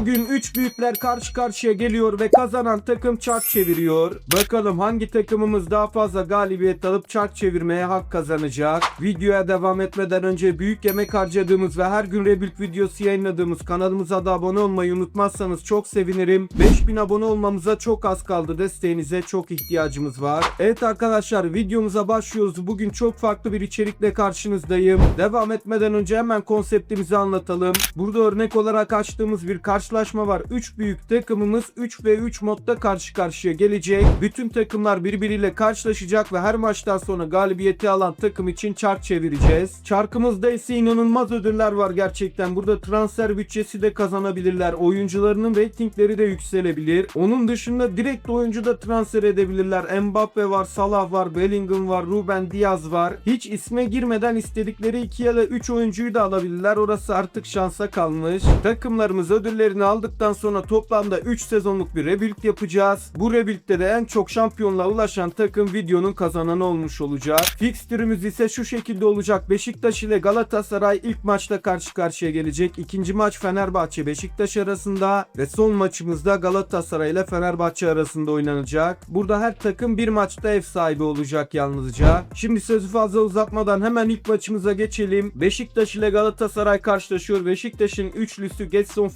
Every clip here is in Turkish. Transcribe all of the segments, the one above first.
Bugün 3 büyükler karşı karşıya geliyor ve kazanan takım çark çeviriyor. Bakalım hangi takımımız daha fazla galibiyet alıp çark çevirmeye hak kazanacak. Videoya devam etmeden önce büyük yemek harcadığımız ve her gün Rebuild videosu yayınladığımız kanalımıza da abone olmayı unutmazsanız çok sevinirim. 5000 abone olmamıza çok az kaldı. Desteğinize çok ihtiyacımız var. Evet arkadaşlar videomuza başlıyoruz. Bugün çok farklı bir içerikle karşınızdayım. Devam etmeden önce hemen konseptimizi anlatalım. Burada örnek olarak açtığımız bir karşılaşma var. 3 büyük takımımız 3 ve 3 modda karşı karşıya gelecek. Bütün takımlar birbiriyle karşılaşacak ve her maçtan sonra galibiyeti alan takım için çark çevireceğiz. Çarkımızda ise inanılmaz ödüller var gerçekten. Burada transfer bütçesi de kazanabilirler. Oyuncularının reytingleri de yükselebilir. Onun dışında direkt oyuncu da transfer edebilirler. Mbappe var, Salah var, Bellingham var, Ruben Diaz var. Hiç isme girmeden istedikleri 2 ya da 3 oyuncuyu da alabilirler. Orası artık şansa kalmış. Takımlarımız ödüllerini aldıktan sonra toplamda 3 sezonluk bir rebuild yapacağız. Bu rebuild'de de en çok şampiyonluğa ulaşan takım videonun kazananı olmuş olacak. Fixtürümüz ise şu şekilde olacak. Beşiktaş ile Galatasaray ilk maçta karşı karşıya gelecek. İkinci maç Fenerbahçe Beşiktaş arasında ve son maçımızda Galatasaray ile Fenerbahçe arasında oynanacak. Burada her takım bir maçta ev sahibi olacak yalnızca. Şimdi sözü fazla uzatmadan hemen ilk maçımıza geçelim. Beşiktaş ile Galatasaray karşılaşıyor. Beşiktaş'ın üçlüsü Getson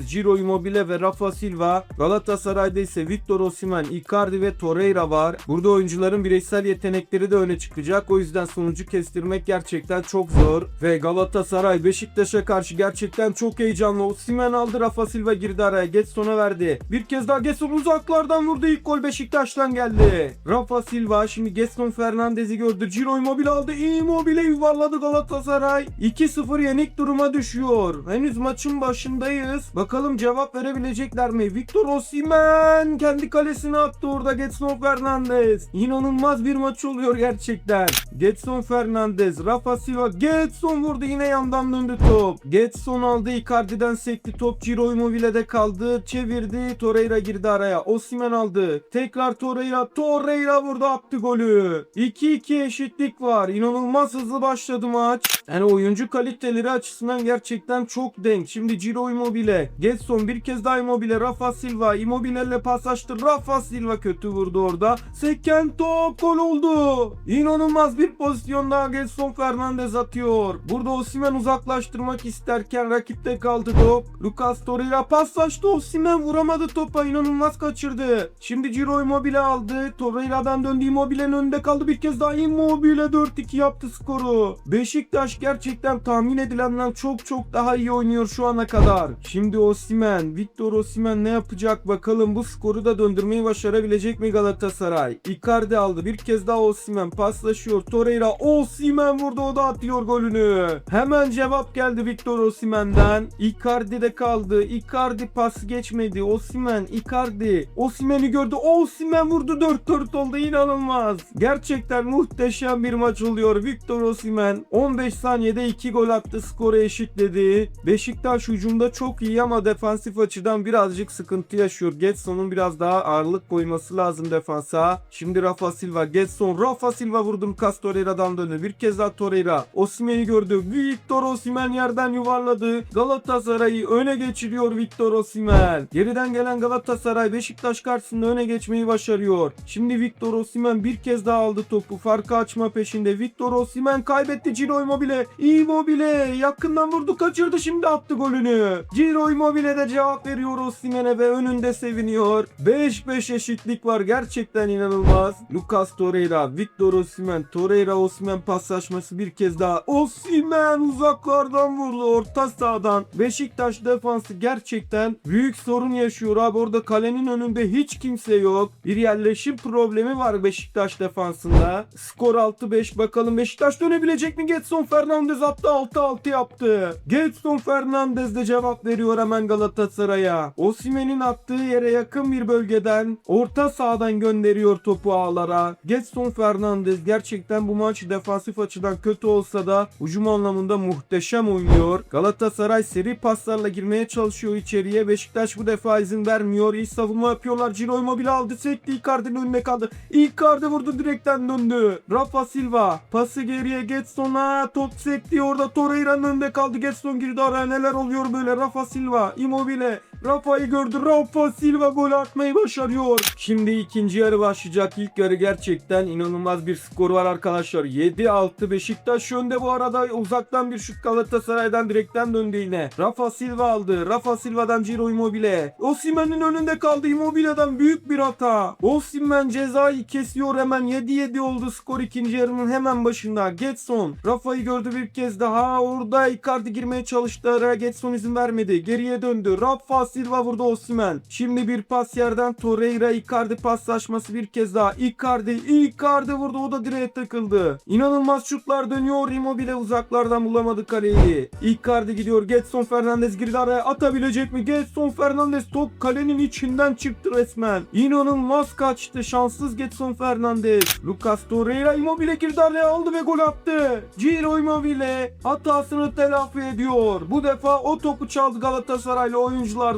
Fernandes, Ciro Immobile ve Rafa Silva. Galatasaray'da ise Victor Osimhen, Icardi ve Torreira var. Burada oyuncuların bireysel yetenekleri de öne çıkacak. O yüzden sonucu kestirmek gerçekten çok zor. Ve Galatasaray Beşiktaş'a karşı gerçekten çok heyecanlı. Osimhen aldı, Rafa Silva girdi araya. Getson'a verdi. Bir kez daha Getson uzaklardan vurdu. İlk gol Beşiktaş'tan geldi. Rafa Silva şimdi Getson Fernandez'i gördü. Ciro Immobile aldı. Immobile yuvarladı Galatasaray. 2-0 yenik duruma düşüyor. Henüz maçın başındayız. Bakalım cevap verebilecekler mi? Victor Osimhen kendi kalesine attı orada Getson Fernandez. İnanılmaz bir maç oluyor gerçekten. Getson Fernandez, Rafa Silva, Getson vurdu yine yandan döndü top. Getson aldı Icardi'den sekti top Ciro Immobile'de kaldı. Çevirdi Torreira girdi araya. Osimhen aldı. Tekrar Torreira. Torreira vurdu attı golü. 2-2 eşitlik var. İnanılmaz hızlı başladı maç. Yani oyuncu kaliteleri açısından gerçekten çok denk. Şimdi Ciro Immobile. Getson bir kez daha Immobile. Rafa Silva. Immobile ile paslaştı. Rafa Silva kötü vurdu orada. Seken top gol oldu. İnanılmaz bir pozisyon daha Getson Fernandez atıyor. Burada Osimhen uzaklaştırmak isterken rakipte kaldı top. Lucas Torreira paslaştı. Osimhen vuramadı topa. İnanılmaz kaçırdı. Şimdi Ciro Immobile aldı. Torreira'dan döndü. Immobile'nin önünde kaldı. Bir kez daha Immobile 4-2 yaptı skoru. Beşiktaş gerçekten tahmin edilenden çok çok daha iyi oynuyor şu ana kadar. Şimdi Osimhen, Victor Osimhen ne yapacak bakalım bu skoru da döndürmeyi başarabilecek mi Galatasaray? Icardi aldı. Bir kez daha Osimhen paslaşıyor. Torreira Osimhen vurdu o da atıyor golünü. Hemen cevap geldi Victor Osimhen'den. Icardi de kaldı. Icardi pas geçmedi. Osimhen, Icardi. Osimhen'i gördü. Osimhen vurdu 4-4 oldu. İnanılmaz. Gerçekten muhteşem bir maç oluyor. Victor Osimhen 15 saniyede 2 gol attı. Skoru eşitledi. Beşiktaş hücumda çok iyi ama defansif açıdan birazcık sıkıntı yaşıyor. Getson'un biraz daha ağırlık koyması lazım defansa. Şimdi Rafa Silva. Getson. Rafa Silva vurdum. Lucas Torreira'dan döndü. Bir kez daha Torreira. Osimhen'i gördü. Victor Osimhen yerden yuvarladı. Galatasaray'ı öne geçiriyor Victor Osimhen. Geriden gelen Galatasaray Beşiktaş karşısında öne geçmeyi başarıyor. Şimdi Victor Osimhen bir kez daha aldı topu. Farkı açma peşinde. Victor Osimhen kaybetti Ciro Immobile. Immobile yakından vurdu kaçırdı şimdi attı golünü. Ciro Immobile de cevap veriyor Osimhen'e ve önünde seviniyor. 5-5 eşitlik var gerçekten inanılmaz. Lucas Torreira, Victor Osimhen, Torreira Osimhen paslaşması bir kez daha. Osimhen uzaklardan vurdu orta sahadan. Beşiktaş defansı gerçekten büyük sorun yaşıyor abi. Orada kalenin önünde hiç kimse yok. Bir yerleşim problemi var Beşiktaş defansında. Skor 6-5 bakalım Beşiktaş dönebilecek mi? Getson Fernandez attı 6-6 yaptı. Getson Fernandez de cevap veriyor hemen Galatasaray'a. Osimhen'in attığı yere yakın bir bölgeden orta sahadan gönderiyor topu ağlara. Getson Fernandez gerçekten bu maç defansif açıdan kötü olsa da hücum anlamında muhteşem oynuyor. Galatasaray seri paslarla girmeye çalışıyor içeriye. Beşiktaş bu defa izin vermiyor. İyi savunma yapıyorlar. Ciro Immobile aldı. Sekti. Icardi'nin önüne kaldı. Icardi vurdu direkten döndü. Rafa Silva pası geriye Getson'a top sekti. Orada Torreira'nın önünde kaldı. Getson girdi araya. Neler oluyor böyle? Rafa Silva Silva. Immobile. Rafa'yı gördü. Rafa Silva gol atmayı başarıyor. Şimdi ikinci yarı başlayacak. İlk yarı gerçekten inanılmaz bir skor var arkadaşlar. 7-6 Beşiktaş önde bu arada uzaktan bir şut Galatasaray'dan direkten döndü yine. Rafa Silva aldı. Rafa Silva'dan Ciro Immobile. Osimhen'in önünde kaldı. Immobile'den büyük bir hata. Osimhen cezayı kesiyor hemen 7-7 oldu skor ikinci yarının hemen başında. Getson Rafa'yı gördü bir kez daha. Orada Icardi girmeye çalıştı. Getson izin vermedi. Geriye döndü. Rafa Silva vurdu Osimhen. Şimdi bir pas yerden Torreira Icardi paslaşması bir kez daha. Icardi Icardi vurdu. O da direğe takıldı. İnanılmaz şutlar dönüyor. Immobile uzaklardan bulamadı kaleyi. Icardi gidiyor. Getson Fernandez girdi araya. Atabilecek mi? Getson Fernandez top kalenin içinden çıktı resmen. İnanılmaz kaçtı. Şanssız Getson Fernandez. Lucas Torreira Immobile girdi araya aldı ve gol attı. Ciro Immobile hatasını telafi ediyor. Bu defa o topu çaldı Galatasaraylı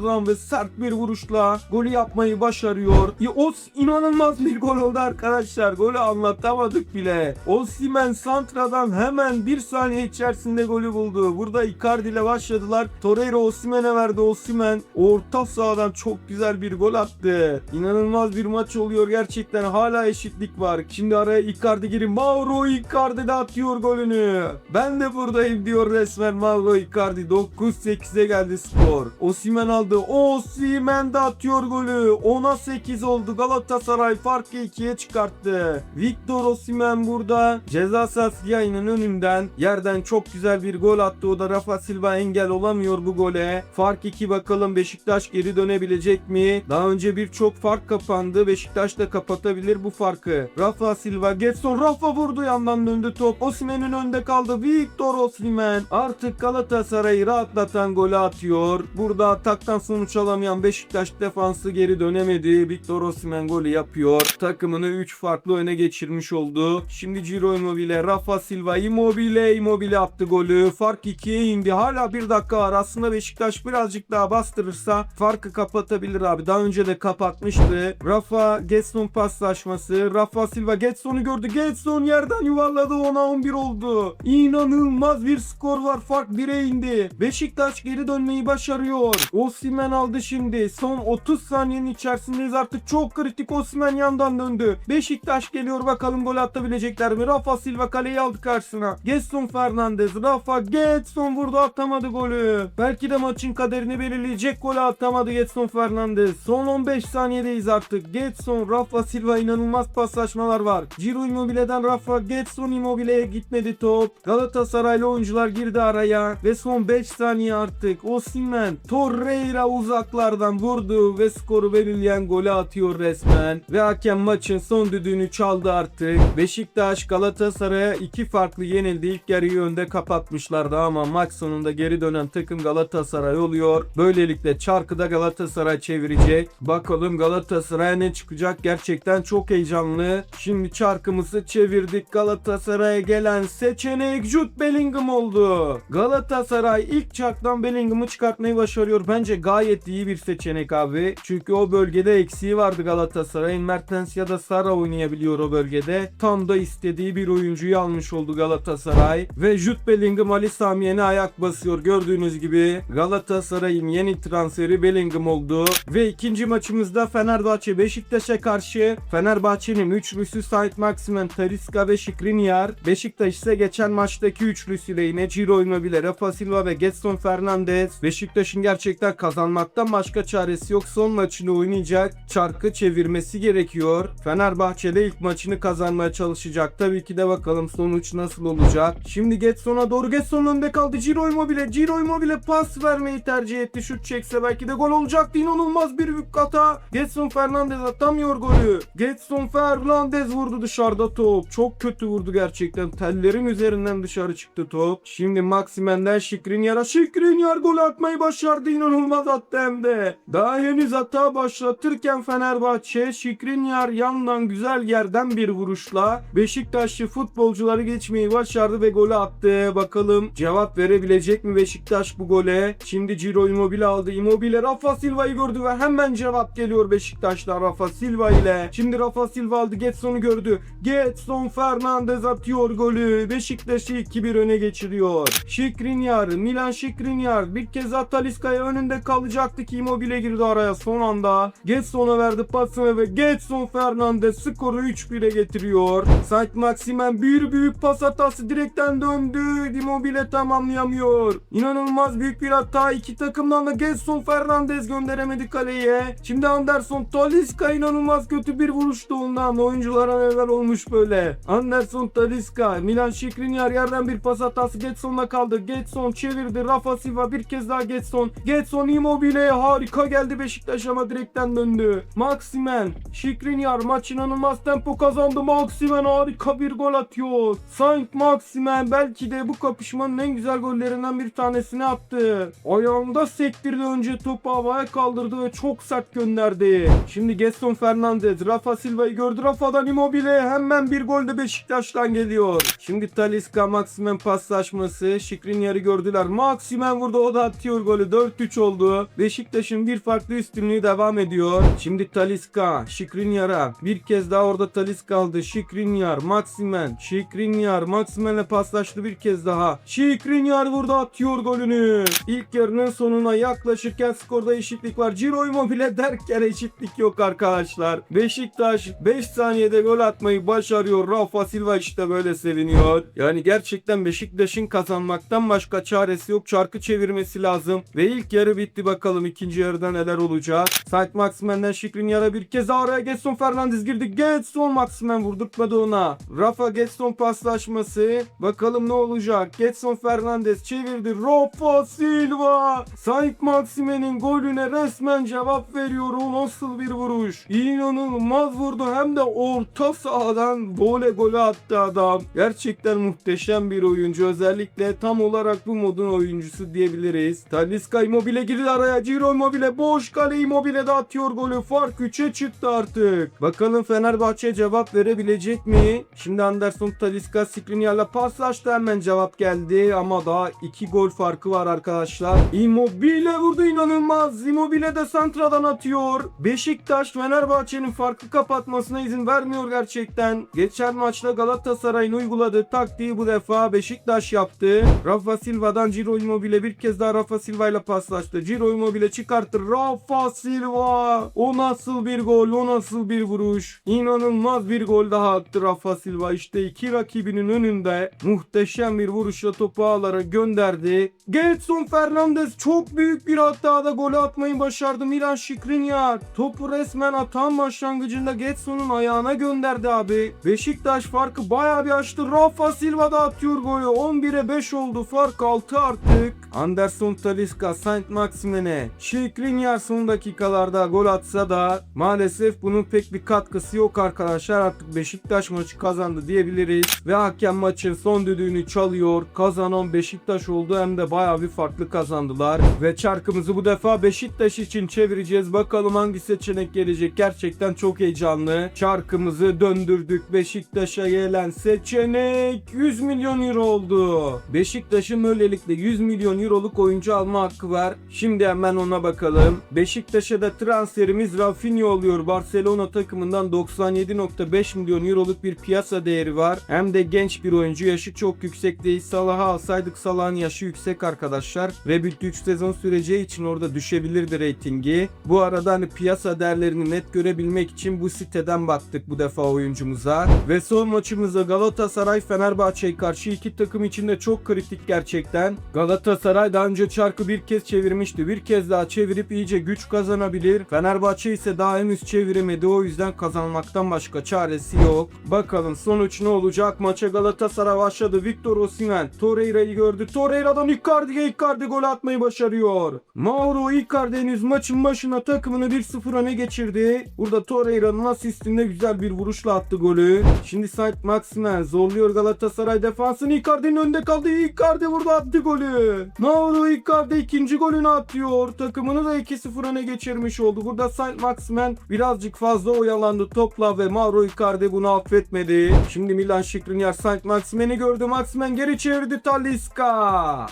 oyunculardan ve sert bir vuruşla golü yapmayı başarıyor. Ya, o inanılmaz bir gol oldu arkadaşlar. Golü anlatamadık bile. Osimhen Santra'dan hemen bir saniye içerisinde golü buldu. Burada Icardi ile başladılar. Torreira Osimhen'e verdi. Osimhen orta sahadan çok güzel bir gol attı. İnanılmaz bir maç oluyor gerçekten. Hala eşitlik var. Şimdi araya Icardi girin. Mauro Icardi de atıyor golünü. Ben de buradayım diyor resmen Mauro Icardi. 9-8'e geldi skor. Osimhen aldı. Osimhen de atıyor golü. 10'a 8 oldu. Galatasaray farkı 2'ye çıkarttı. Victor Osimhen burada ceza sahası yayının önünden yerden çok güzel bir gol attı. O da Rafa Silva engel olamıyor bu gole. Fark 2 bakalım Beşiktaş geri dönebilecek mi? Daha önce birçok fark kapandı. Beşiktaş da kapatabilir bu farkı. Rafa Silva Getson Rafa vurdu yandan döndü top. Osimhen'in önünde kaldı. Victor Osimhen artık Galatasaray'ı rahatlatan golü atıyor. Burada ataktan sonuç alamayan Beşiktaş defansı geri dönemedi. Victor Osimhen golü yapıyor. Takımını 3 farklı öne geçirmiş oldu. Şimdi Ciro Immobile, Rafa Silva, Immobile, Immobile attı golü. Fark 2'ye indi. Hala 1 dakika var. Aslında Beşiktaş birazcık daha bastırırsa farkı kapatabilir abi. Daha önce de kapatmıştı. Rafa Getson paslaşması. Rafa Silva Getson'u gördü. Getson yerden yuvarladı. 10'a 11 oldu. İnanılmaz bir skor var. Fark 1'e indi. Beşiktaş geri dönmeyi başarıyor. Osimhen aldı şimdi. Son 30 saniyenin içerisindeyiz artık. Çok kritik Osimhen yandan döndü. Beşiktaş geliyor bakalım gol atabilecekler mi? Rafa Silva kaleyi aldı karşısına. Getson Fernandez. Rafa Getson vurdu atamadı golü. Belki de maçın kaderini belirleyecek golü atamadı Getson Fernandez. Son 15 saniyedeyiz artık. Getson, Rafa Silva inanılmaz paslaşmalar var. Ciro Immobile'den Rafa Getson Immobile'ye gitmedi top. Galatasaraylı oyuncular girdi araya ve son 5 saniye artık. Osimhen Torreira uzaklardan vurdu ve skoru belirleyen golü atıyor resmen. Ve hakem maçın son düdüğünü çaldı artık. Beşiktaş Galatasaray'a iki farklı yenildi. İlk yarıyı önde kapatmışlardı ama maç sonunda geri dönen takım Galatasaray oluyor. Böylelikle çarkı da Galatasaray çevirecek. Bakalım Galatasaray'a ne çıkacak? Gerçekten çok heyecanlı. Şimdi çarkımızı çevirdik. Galatasaray'a gelen seçenek Jude Bellingham oldu. Galatasaray ilk çarktan Bellingham'ı çıkartmayı başarıyor. Bence gayet iyi bir seçenek abi. Çünkü o bölgede eksiği vardı Galatasaray'ın. Mertens ya da Sara oynayabiliyor o bölgede. Tam da istediği bir oyuncuyu almış oldu Galatasaray. Ve Jude Bellingham Ali Samiyen'e ayak basıyor. Gördüğünüz gibi Galatasaray'ın yeni transferi Bellingham oldu. Ve ikinci maçımızda Fenerbahçe Beşiktaş'a karşı Fenerbahçe'nin üçlüsü Sait Maximen, Talisca ve Skriniar. Beşiktaş ise geçen maçtaki üçlüsüyle yine Ciro Immobile, Rafa Silva ve Getson Fernandez. Beşiktaş'ın gerçekten kazanmaktan başka çaresi yok. Son maçını oynayacak. Çarkı çevirmesi gerekiyor. Fenerbahçe'de ilk maçını kazanmaya çalışacak. Tabii ki de bakalım sonuç nasıl olacak. Şimdi Getson'a doğru Getson önde kaldı. Ciro Immobile. Ciro Immobile pas vermeyi tercih etti. Şut çekse belki de gol olacaktı. İnanılmaz bir hata. Getson Fernandez atamıyor golü. Getson Fernandez vurdu dışarıda top. Çok kötü vurdu gerçekten. Tellerin üzerinden dışarı çıktı top. Şimdi Maximen'den Şikrinyar'a. Şikrinyar gol atmayı başardı. İnanılmaz de. Daha henüz hata başlatırken Fenerbahçe Şikrinyar yandan güzel yerden bir vuruşla Beşiktaşlı futbolcuları geçmeyi başardı ve golü attı. Bakalım cevap verebilecek mi Beşiktaş bu gole? Şimdi Ciro Immobile aldı. Immobile Rafa Silva'yı gördü ve hemen cevap geliyor Beşiktaş'ta Rafa Silva ile. Şimdi Rafa Silva aldı. Getson'u gördü. Getson Fernandez atıyor golü. Beşiktaş'ı 2-1 öne geçiriyor. Şikrinyar, Milan Şikrinyar bir kez at Taliska'ya önünde kalacaktı ki Immobile girdi araya son anda. Getson'a verdi pasını ve Getson Fernandez skoru 3-1'e getiriyor. Saint Maximen bir büyük pas hatası direkten döndü. Immobile tamamlayamıyor. İnanılmaz büyük bir hata. iki takımdan da Getson Fernandez gönderemedi kaleye. Şimdi Anderson Taliska inanılmaz kötü bir vuruştu ondan. Oyunculara neler olmuş böyle. Anderson Taliska, Milan Skriniar yerden bir pas hatası Getson'la kaldı. Getson çevirdi. Rafa Silva bir kez daha Getson. Getson Immobile harika geldi Beşiktaş ama direkten döndü. Maximen, Skriniar maç inanılmaz tempo kazandı. Maximen harika bir gol atıyor. Saint Maximen belki de bu kapışmanın en güzel gollerinden bir tanesini attı. Ayağında sektirdi önce topu havaya kaldırdı ve çok sert gönderdi. Şimdi Gaston Fernandez Rafa Silva'yı gördü. Rafa'dan Immobile hemen bir gol de Beşiktaş'tan geliyor. Şimdi Talisca Maximen paslaşması. Şikrinyar'ı gördüler. Maximen vurdu o da atıyor golü. 4-3 oldu. Beşiktaş'ın bir farklı üstünlüğü devam ediyor. Şimdi Talisca Şikrinyar'a bir kez daha orada Talisca aldı. Şikrinyar Maximen Şikrinyar Maximen'le paslaştı bir kez daha. Şikrinyar vurdu atıyor golünü. İlk yarının sonuna yaklaşırken skorda eşitlik var. Ciro Immobile derken eşitlik yok arkadaşlar. Beşiktaş 5 saniyede gol atmayı başarıyor. Rafa Silva işte böyle seviniyor. Yani gerçekten Beşiktaş'ın kazanmaktan başka çaresi yok. Çarkı çevirmesi lazım. Ve ilk yarı bitti bakalım ikinci yarıda neler olacak. Saint Maximen'den Şikrinyar'a bir kez daha oraya Getson Fernandez girdi. Getson Maximen vurdurtmadı ona. Rafa Getson paslaşması. Bakalım ne olacak. Getson Fernandez çevirdi. Rafa Silva. Saint Maximen'in golüne resmen cevap veriyor. O nasıl bir vuruş. İnanılmaz vurdu. Hem de orta sahadan gole gole attı adam. Gerçekten muhteşem bir oyuncu. Özellikle tam olarak bu modun oyuncusu diyebiliriz. Talisca Immobile girdi araya. Ciro Immobile boş kale Immobile de atıyor golü. Fark 3'e çıktı artık. Bakalım Fenerbahçe cevap verebilecek mi? Şimdi Anderson Talisca Skriniar'la paslaştı hemen cevap geldi ama daha 2 gol farkı var arkadaşlar. Immobile vurdu inanılmaz. Immobile de santradan atıyor. Beşiktaş Fenerbahçe'nin farkı kapatmasına izin vermiyor gerçekten. Geçen maçta Galatasaray'ın uyguladığı taktiği bu defa Beşiktaş yaptı. Rafa Silva'dan Ciro Immobile bir kez daha Rafa Silva ile paslaştı. Ciro Immobile çıkarttı. Rafa Silva. O nasıl bir gol? O nasıl bir vuruş? İnanılmaz bir gol daha attı Rafa Silva. İşte iki rakibinin önünde muhteşem bir vuruşla topu ağlara gönderdi. Gelson Fernandez çok büyük bir hatada golü atmayı başardı. Milan Skriniar topu resmen atan başlangıcında Getson'un ayağına gönderdi abi. Beşiktaş farkı bayağı bir açtı. Rafa Silva da atıyor golü. 11'e 5 oldu. Fark 6 artık. Anderson Talisca Saint Maximen'e Skriniar son dakikalarda gol atsa da maalesef bunun pek bir katkısı yok arkadaşlar. Artık Beşiktaş maçı kazandı diyebiliriz. Ve hakem maçın son düdüğünü çalıyor. Kazanan Beşiktaş oldu hem de bayağı bir farklı kazandılar. Ve çarkımızı bu defa Beşiktaş için çevireceğiz. Bakalım hangi seçenek gelecek. Gerçekten çok heyecanlı. Çarkımızı döndürdük. Beşiktaş'a gelen seçenek 100 milyon euro oldu. Beşiktaş'ın böylelikle 100 milyon euroluk oyuncu alma hakkı var. Şimdi hemen ona bakalım. Beşiktaş'a da transferimiz Rafinha oluyor. Barcelona takımından 97.5 milyon euroluk bir piyasa değeri var. Hem de genç bir oyuncu. Yaşı çok yüksek değil. Salah'ı alsaydık Salah'ın yaşı yüksek arkadaşlar. Ve bir 3 sezon süreceği için orada düşebilirdi reytingi. Bu arada hani piyasa değerlerini net görebilmek için bu siteden baktık bu defa oyuncumuza. Ve son maçımızda Galatasaray Fenerbahçe'ye karşı iki takım için de çok kritik gerçekten. Galatasaray daha önce çarkı bir kez çevirmişti. Bir kez daha çevirip iyice güç kazanabilir. Fenerbahçe ise daha henüz çeviremedi. O yüzden kazanmaktan başka çaresi yok. Bakalım sonuç ne olacak? Maça Galatasaray başladı. Victor Osimhen Torreira'yı gördü. Torreira'dan Icardi'ye Icardi gol atmayı başarıyor. Mauro Icardi henüz maçın başına takımını 1-0 öne geçirdi. Burada Torreira'nın asistinde güzel bir vuruşla attı golü. Şimdi Saint Maximen zorluyor Galatasaray defansını. Icardi'nin önünde kaldı. Icardi vurdu attı golü. Mauro Icardi ikinci golünü atıyor. Takımını da 2-0 öne geçirmiş oldu. Burada Saint Maximen birazcık fazla oyalandı topla ve Mauro Icardi bunu affetmedi. Şimdi Milan Skriniar Saint Maximen'i gördü. Maximen geri çevirdi Talisca.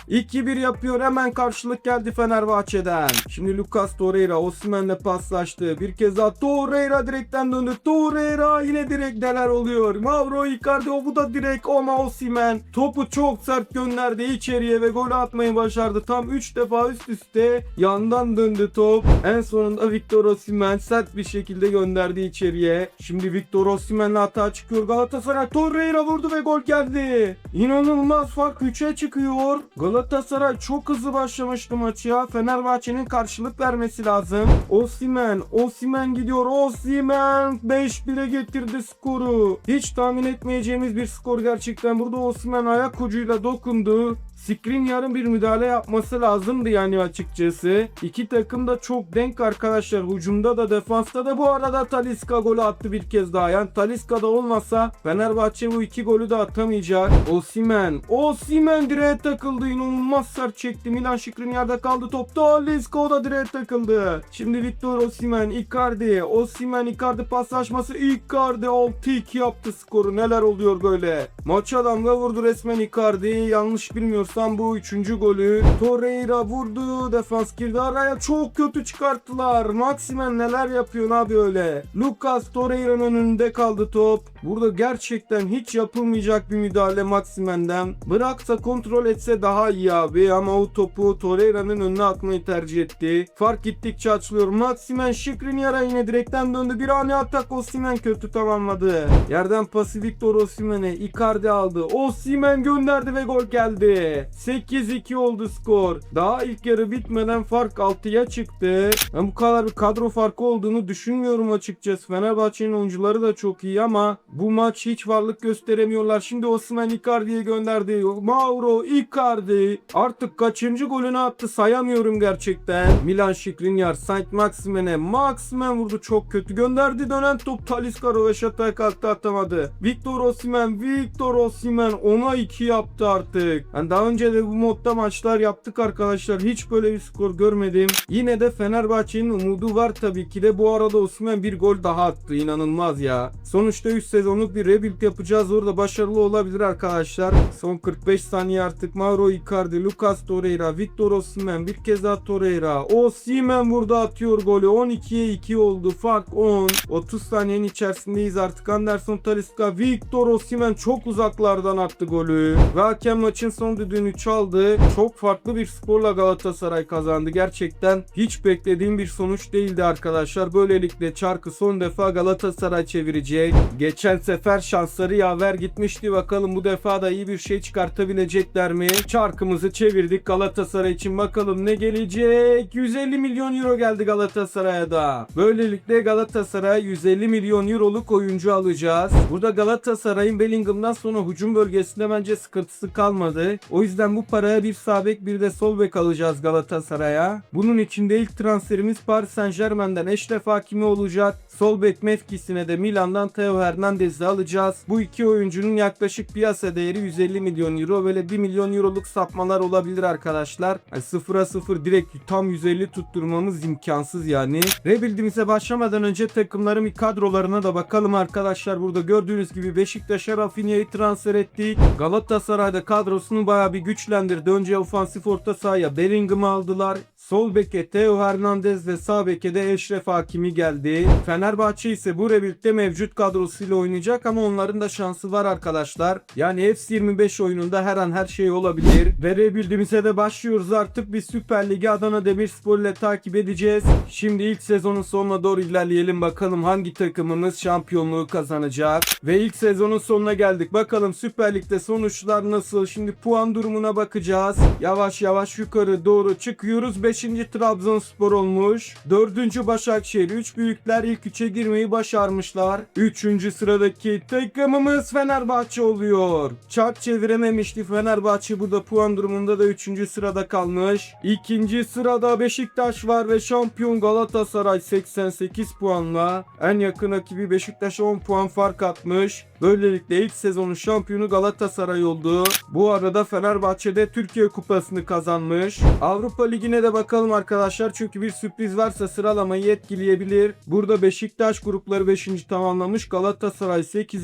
2-1 yapıyor. Hemen karşılık geldi Fenerbahçe'den. Şimdi Lucas Torreira Osimhen'le paslaştı. Bir kez daha Torreira direkten döndü. Torreira yine direkt neler oluyor. Mauro Icardi o bu da direkt ama Osimhen topu çok sert gönderdi içeriye ve gol atmayı başardı. Tam 3 3 defa üst üste yandan döndü top. En sonunda Victor Osimhen sert bir şekilde gönderdi içeriye. Şimdi Victor Osimhen'le hata çıkıyor. Galatasaray Torreira vurdu ve gol geldi. İnanılmaz fark 3'e çıkıyor. Galatasaray çok hızlı başlamıştı maçı Fenerbahçe'nin karşılık vermesi lazım. Osimhen, Osimhen gidiyor. Osimhen 5-1'e getirdi skoru. Hiç tahmin etmeyeceğimiz bir skor gerçekten. Burada Osimhen ayak ucuyla dokundu. Skriniar'ın bir müdahale yapması lazımdı yani açıkçası. İki takım da çok denk arkadaşlar. Hücumda da defansta da bu arada Taliska golü attı bir kez daha. Yani Taliska da olmasa Fenerbahçe bu iki golü de atamayacak. Osimhen. Osimhen direğe takıldı. İnanılmaz sert çekti. Milan Skriniar'da kaldı top. Taliska o da direğe takıldı. Şimdi Victor Osimhen, Icardi. Osimhen, Icardi paslaşması. Icardi 6-2 yaptı skoru. Neler oluyor böyle? Maça damga vurdu resmen Icardi. Yanlış bilmiyorsam bu üçüncü golü. Torreira vurdu. Defans girdi araya. Çok kötü çıkarttılar. Maximen neler yapıyor abi öyle. Lucas Torreira'nın önünde kaldı top. Burada gerçekten hiç yapılmayacak bir müdahale Maximen'den. Bıraksa kontrol etse daha iyi abi ama o topu Torreira'nın önüne atmayı tercih etti. Fark gittikçe açılıyor. Maximen Skriniar'a yine direkten döndü. Bir ani atak Osimhen kötü tamamladı. Yerden pası Victor Osimhen'e Icardi aldı. Osimhen gönderdi ve gol geldi. 8-2 oldu skor. Daha ilk yarı bitmeden fark 6'ya çıktı. Ben bu kadar bir kadro farkı olduğunu düşünmüyorum açıkçası. Fenerbahçe'nin oyuncuları da çok iyi ama bu maç hiç varlık gösteremiyorlar. Şimdi Osimhen Icardi'ye gönderdi. Mauro Icardi artık kaçıncı golünü attı sayamıyorum gerçekten. Milan Skriniar Saint Maximen'e Maximen vurdu çok kötü. Gönderdi dönen top Talisca Roveşata'ya kalktı atamadı. Victor Osimhen Victor Osimhen ona 2 yaptı artık. Ben daha önce de bu modda maçlar yaptık arkadaşlar. Hiç böyle bir skor görmedim. Yine de Fenerbahçe'nin umudu var tabii ki de. Bu arada Osimhen bir gol daha attı. İnanılmaz ya. Sonuçta 3 sezonluk bir rebuild yapacağız. Orada başarılı olabilir arkadaşlar. Son 45 saniye artık Mauro Icardi, Lucas Torreira, Victor Osimhen, bir kez daha Torreira. Osimhen burada atıyor golü. 12'ye 2 oldu. Fark 10. 30 saniyenin içerisindeyiz artık. Anderson Talisca, Victor Osimhen çok uzaklardan attı golü. Ve hakem maçın son düdüğünü çaldı. Çok farklı bir skorla Galatasaray kazandı. Gerçekten hiç beklediğim bir sonuç değildi arkadaşlar. Böylelikle çarkı son defa Galatasaray çevirecek. Geçen sefer şansları yaver gitmişti. Bakalım bu defa da iyi bir şey çıkartabilecekler mi? Çarkımızı çevirdik Galatasaray için. Bakalım ne gelecek? 150 milyon euro geldi Galatasaray'a da. Böylelikle Galatasaray 150 milyon euroluk oyuncu alacağız. Burada Galatasaray'ın Bellingham'dan sonra hücum bölgesinde bence sıkıntısı kalmadı. O yüzden bu paraya bir sağ bek bir de sol bek alacağız Galatasaray'a. Bunun için de ilk transferimiz Paris Saint Germain'den Eşref Hakimi olacak. Sol bek mevkisine de Milan'dan Theo Hernandez'i alacağız. Bu iki oyuncunun yaklaşık piyasa değeri 150 milyon euro. Böyle 1 milyon euroluk sapmalar olabilir arkadaşlar. Yani sıfıra sıfır direkt tam 150 tutturmamız imkansız yani. Rebuild'imize başlamadan önce takımların kadrolarına da bakalım arkadaşlar. Burada gördüğünüz gibi Beşiktaş'a Rafinha'yı transfer ettik. Galatasaray'da kadrosunu bayağı bir güçlendirdi. Önce ofansif orta sahaya Bellingham'ı aldılar. Sol beke Theo Hernandez ve sağ beke de Eşref Hakimi geldi. Fenerbahçe ise bu rebuild'de mevcut kadrosuyla oynayacak ama onların da şansı var arkadaşlar. Yani FC25 oyununda her an her şey olabilir. Ve rebuild'imize de başlıyoruz artık. Biz Süper Ligi Adana Demirspor ile takip edeceğiz. Şimdi ilk sezonun sonuna doğru ilerleyelim bakalım hangi takımımız şampiyonluğu kazanacak. Ve ilk sezonun sonuna geldik. Bakalım Süper Lig'de sonuçlar nasıl? Şimdi puan durumuna bakacağız. Yavaş yavaş yukarı doğru çıkıyoruz. 5. Trabzonspor olmuş. 4. Başakşehir. 3 büyükler ilk 3'e girmeyi başarmışlar. 3. sıradaki takımımız Fenerbahçe oluyor. Çark çevirememişti Fenerbahçe. Burada puan durumunda da 3. sırada kalmış. 2. sırada Beşiktaş var ve şampiyon Galatasaray 88 puanla. En yakın rakibi Beşiktaş'a 10 puan fark atmış. Böylelikle ilk sezonun şampiyonu Galatasaray oldu. Bu arada Fenerbahçe'de Türkiye Kupası'nı kazanmış. Avrupa Ligi'ne de bakalım arkadaşlar çünkü bir sürpriz varsa sıralamayı etkileyebilir. Burada Beşiktaş grupları 5. tamamlamış. Galatasaray 8.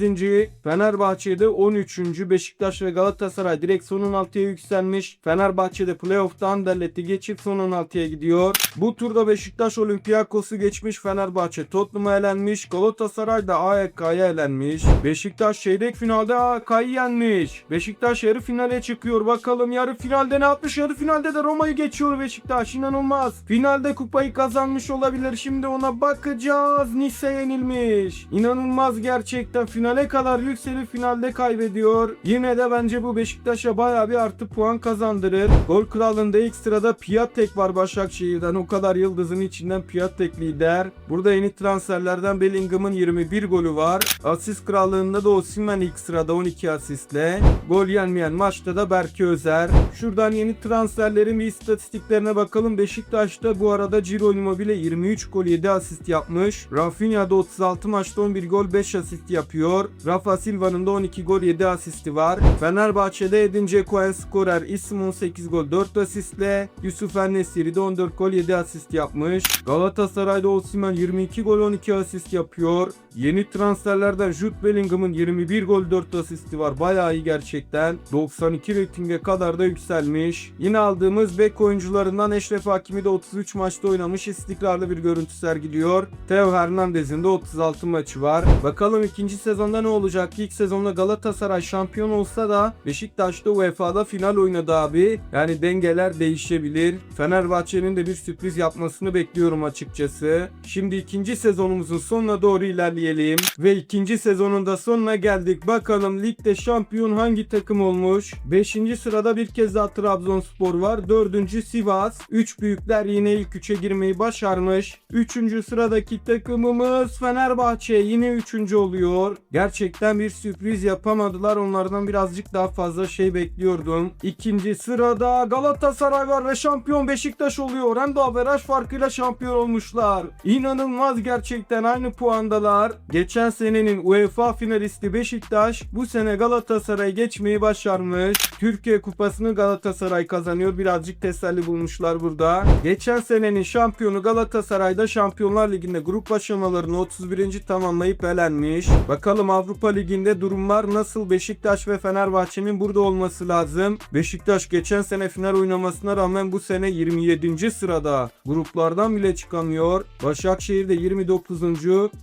Fenerbahçe'de 13. Beşiktaş ve Galatasaray direkt son 16'ya yükselmiş. Fenerbahçe'de playoff'ta Anderlet'i geçip son 16'ya gidiyor. Bu turda Beşiktaş Olympiakos'u geçmiş. Fenerbahçe Tottenham'a elenmiş. Galatasaray da AEK'ya elenmiş. Beşiktaş çeyrek finalde AEK'yı yenmiş. Beşiktaş yarı finale çıkıyor. Bakalım yarı finalde ne yapmış? Yarı finalde de Roma'yı geçiyor Beşiktaş. İnanılmaz. Finalde kupayı kazanmış olabilir. Şimdi ona bakacağız. Nice yenilmiş. İnanılmaz gerçekten. Finale kadar yükselip finalde kaybediyor. Yine de bence bu Beşiktaş'a baya bir artı puan kazandırır. Gol kralında ilk sırada Piatek var Başakşehir'den. O kadar yıldızın içinden Piatek lider. Burada yeni transferlerden Bellingham'ın 21 golü var. Asist krallığında da Osimhen ilk sırada 12 asistle. Gol yenmeyen maçta da Berke Özer. Şuradan yeni transferlerin bir istatistiklerine bakalım. Beşiktaş'ta bu arada Ciro Immobile 23 gol 7 asist yapmış. Rafinha da 36 maçta 11 gol 5 asist yapıyor. Rafa Silva'nın da 12 gol 7 asisti var. Fenerbahçe'de Edin Dzeko en skorer isim 18 gol 4 asistle. Yusuf Ennesiri de 14 gol 7 asist yapmış. Galatasaray'da Osimhen 22 gol 12 asist yapıyor. Yeni transferlerden Jude Bellingham'ın 21 gol 4 asisti var. Bayağı iyi gerçekten. 92 reytinge kadar da yükselmiş. Yine aldığımız bek oyuncularından Eşref Hakimi de 33 maçta oynamış. istikrarlı bir görüntü sergiliyor. Theo Hernandez'in de 36 maçı var. Bakalım ikinci sezonda ne olacak? İlk sezonda Galatasaray şampiyon olsa da Beşiktaş'ta UEFA'da final oynadı abi. Yani dengeler değişebilir. Fenerbahçe'nin de bir sürpriz yapmasını bekliyorum açıkçası. Şimdi ikinci sezonumuzun sonuna doğru ilerleyelim. Ve ikinci sezonun da sonuna geldik. Bakalım ligde şampiyon hangi takım olmuş? 5. sırada bir kez daha Trabzonspor var. 4. Sivas. 3 büyükler yine ilk 3'e girmeyi başarmış. 3. sıradaki takımımız Fenerbahçe yine 3. oluyor. Gerçekten bir sürpriz yapamadılar. Onlardan birazcık daha fazla şey bekliyordum. İkinci sırada Galatasaray var ve şampiyon Beşiktaş oluyor. Hem de averaj farkıyla şampiyon olmuşlar. İnanılmaz gerçekten aynı puandalar. Geçen senenin UEFA finalisti Beşiktaş bu sene Galatasaray geçmeyi başarmış. Türkiye Kupası'nı Galatasaray kazanıyor. Birazcık teselli bulmuşlar burada. Geçen senenin şampiyonu Galatasaray'da Şampiyonlar Ligi'nde grup aşamalarını 31. tamamlayıp elenmiş. Bakalım Avrupa Ligi'nde durumlar nasıl? Beşiktaş ve Fenerbahçe'nin burada olması lazım. Beşiktaş geçen sene final oynamasına rağmen bu sene 27. sırada. Gruplardan bile çıkamıyor. Başakşehir de 29.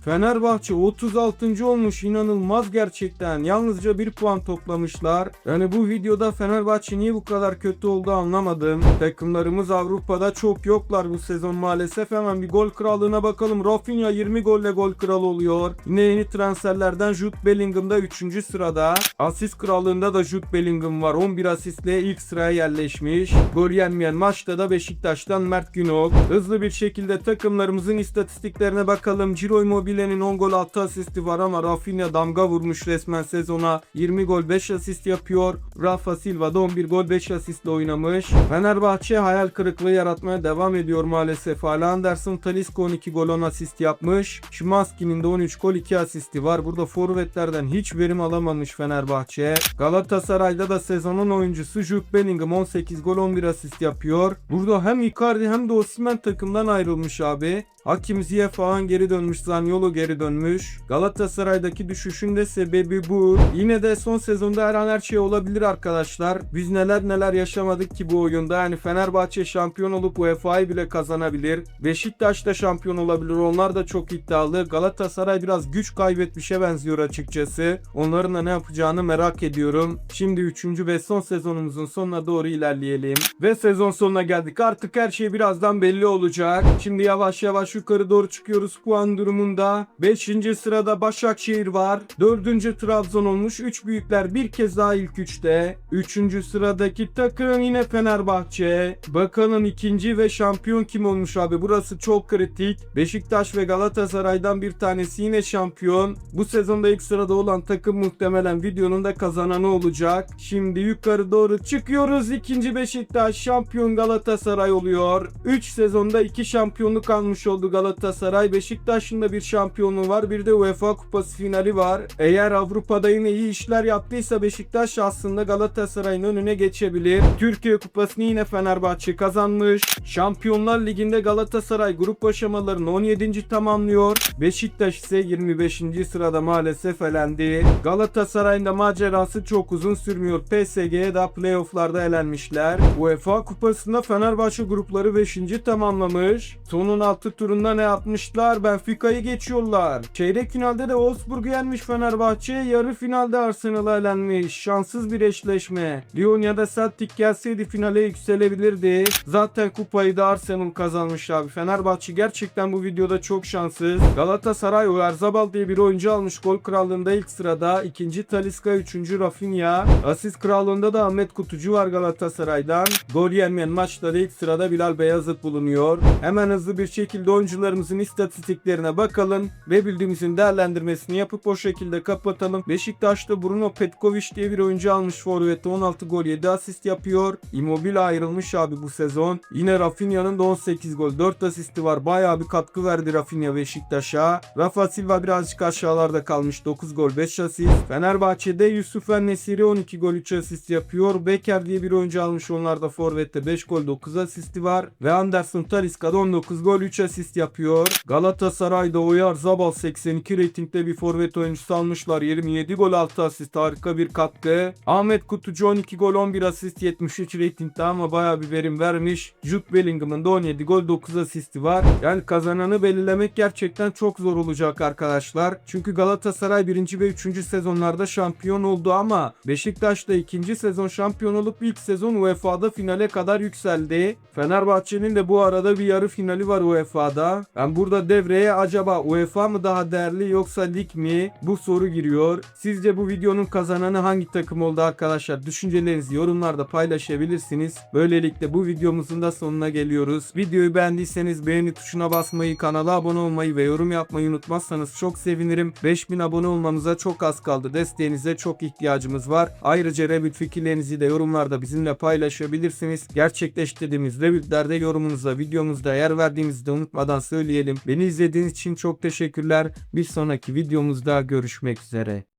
Fenerbahçe 36. olmuş. İnanılmaz gerçekten. Yalnızca bir puan toplamışlar. Yani bu videoda Fenerbahçe niye bu kadar kötü oldu anlamadım. Takımlarımız Avrupa'da çok yoklar bu sezon maalesef. Hemen bir gol krallığına bakalım. Rafinha 20 golle gol kralı oluyor. Yine yeni transferlerden Jude Bellingham da 3. sırada. Asist krallığında da Jude Bellingham var. 11 asistle ilk sıraya yerleşmiş. Gol yenmeyen maçta da Beşiktaş'tan Mert Günok. Hızlı bir şekilde takımlarımızın istatistiklerine bakalım. Ciro Immobile'nin 10 gol 6 asisti var ama Rafinha damga vurmuş resmen sezona. 20 gol 5 asist yapıyor. Rafa Silva da 11 gol 5 asistle oynamış. Fenerbahçe hayal kırıklığı yaratmaya devam ediyor maalesef. Hala Anderson Talisca 12 gol 10 asist yapmış. Şimanski'nin de 13 gol 2 asisti var. Burada forvetlerden hiç verim alamamış Fenerbahçe. Galatasaray'da da sezonun oyuncusu Jude Bellingham 18 gol 11 asist yapıyor. Burada hem Icardi hem de Osimhen takımdan ayrılmış abi. Hakim Ziyech falan geri dönmüş. Zaniolo geri dönmüş. Galatasaray'daki düşüşün de sebebi bu. Yine de son sezonda her an her şey olabilir arkadaşlar. Biz neler neler yaşamadık ki bu oyunda. Yani Fenerbahçe şampiyon olup UEFA'yı bile kazanabilir. Beşiktaş da şampiyon olabilir. Onlar da çok iddialı. Galatasaray biraz güç kaybetmişe benziyor açıkçası. Onların da ne yapacağını merak ediyorum. Şimdi 3. ve son sezonumuzun sonuna doğru ilerleyelim. Ve sezon sonuna geldik. Artık her şey birazdan belli olacak. Şimdi yavaş yavaş yukarı doğru çıkıyoruz puan durumunda. 5. sırada Başakşehir var. 4. Trabzon olmuş. 3 büyükler bir kez daha ilk 3'te. 3. sıradaki takım yine Fenerbahçe. Bakalım ikinci ve şampiyon kim olmuş abi? Burası çok kritik. Beşiktaş ve Galatasaray'dan bir tanesi yine şampiyon. Bu sezonda ilk sırada olan takım muhtemelen videonun da kazananı olacak. Şimdi yukarı doğru çıkıyoruz. İkinci Beşiktaş şampiyon Galatasaray oluyor. 3 sezonda 2 şampiyonluk almış oldu Galatasaray. Beşiktaş'ın da bir şampiyonluğu var. Bir de UEFA Kupası finali var. Eğer Avrupa'da yine iyi işler yaptıysa Beşiktaş aslında Galatasaray'ın önüne geçebilir. Türkiye Kupası'nı yine Fenerbahçe kazandı. Kazanmış. Şampiyonlar Ligi'nde Galatasaray grup aşamalarını 17. tamamlıyor. Beşiktaş ise 25. sırada maalesef elendi. Galatasaray'ın da macerası çok uzun sürmüyor. PSG'ye daha playofflarda elenmişler. UEFA Kupası'nda Fenerbahçe grupları 5. tamamlamış. Sonun 6 turunda ne yapmışlar? Benfica'yı geçiyorlar. Çeyrek finalde de Wolfsburg'u yenmiş Fenerbahçe. Yarı finalde Arsenal'a elenmiş. Şanssız bir eşleşme. Lyon ya da Celtic gelseydi finale yükselebilirdi. Zaten kupayı da Arsenal kazanmış abi. Fenerbahçe gerçekten bu videoda çok şanssız. Galatasaray Oyarzabal diye bir oyuncu almış. Gol krallığında ilk sırada. ikinci Taliska, üçüncü Rafinha. Asist krallığında da Ahmet Kutucu var Galatasaray'dan. Gol yenmeyen maçlarda ilk sırada Bilal Beyazıt bulunuyor. Hemen hızlı bir şekilde oyuncularımızın istatistiklerine bakalım ve bildiğimizin değerlendirmesini yapıp o şekilde kapatalım. Beşiktaş'ta Bruno Petkovic diye bir oyuncu almış forvette 16 gol 7 asist yapıyor. Immobile ayrılmış abi bu sezon. Yine Rafinha'nın da 18 gol 4 asisti var. Bayağı bir katkı verdi Rafinha Beşiktaş'a. Rafa Silva birazcık aşağılarda kalmış 9 gol 5 asist. Fenerbahçe'de Yusuf Nesiri 12 gol 3 asist yapıyor. Becker diye bir oyuncu almış onlar da forvette 5 gol 9 asisti var. Ve Anderson Talisca da 19 gol 3 asist yapıyor. Galatasaray'da Oyar Zabal 82 reytingde bir forvet oyuncusu almışlar. 27 gol 6 asist harika bir katkı. Ahmet Kutucu 12 gol 11 asist 73 reytingde ama baya bir verim vermiş. Jude Bellingham'ın da 17 gol 9 asisti var. Yani kazananı belirlemek gerçekten çok zor olacak arkadaşlar. Çünkü Galatasaray 1. ve 3. sezonlarda şampiyon oldu ama Beşiktaş da 2. sezon şampiyon olup ilk sezon UEFA'da finale kadar yükseldi. Fenerbahçe'nin de bu arada bir yarı finali var UEFA'da. Ben burada devreye acaba UEFA mı daha değerli yoksa lig mi? Bu soru giriyor. Sizce bu videonun kazananı hangi takım oldu arkadaşlar? Düşüncelerinizi yorumlarda paylaşabilirsiniz. Böylelikle bu videomuzun da sonuna geliyoruz. Videoyu beğendiyseniz beğeni tuşuna basmayı, kanala abone olmayı ve yorum yapmayı unutmazsanız çok sevinirim. 5000 abone olmamıza çok az kaldı. Desteğinize çok ihtiyacımız var. Ayrıca Revit fikirlerinizi de yorumlarda bizimle paylaşabilirsiniz. Gerçekleştirdiğimiz Revit'lerde yorumunuza, videomuzda yer verdiğimizi de unutmadan söyleyelim. Beni izlediğiniz için çok teşekkürler. Bir sonraki videomuzda görüşmek üzere.